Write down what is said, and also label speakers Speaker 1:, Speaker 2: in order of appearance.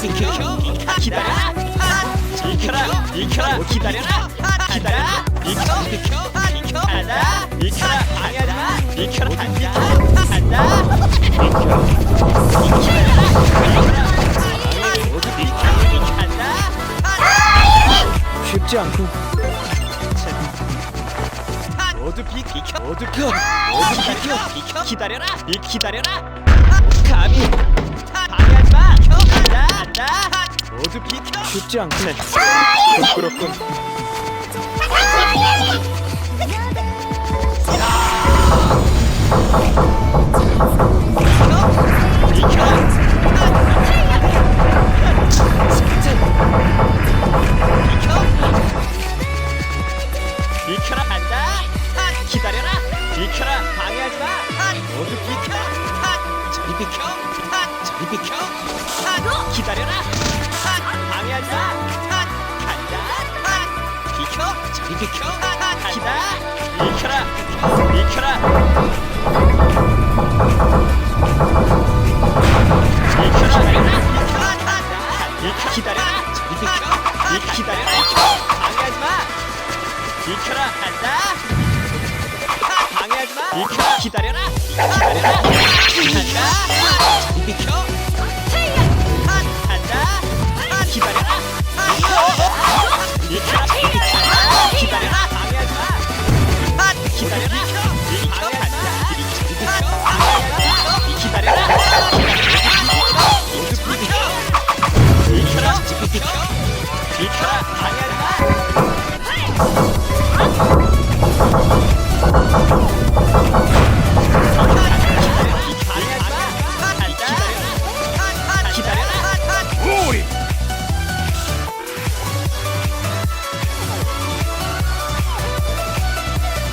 Speaker 1: 비켜 기다려 비켜라 비켜라 기다려라 기다려 비켜 비켜 비켜 간다 비켜라 당하다 비켜라 간다 간다 비켜
Speaker 2: 쉽지 않고.
Speaker 1: 모두 비 비켜. 모두 비켜. 모두 비켜 비켜. 기다려라. 이 기다려라. 감히.
Speaker 2: 쉽지 않군. 부끄럽군.
Speaker 1: 비켜 비켜 비켜라 간다. 기다려라. 비켜라 방해하지 마. 모두 비켜. 저리 비켜. 저리 비켜. 기다려라 비켜 간다 비켜라 비켜라 비켜라 기다려라 저리 비켜 기다려라 방해하지 마 비켜라 간다 방해하지 마 비켜 기다려라 기다려라 간다 비켜 はい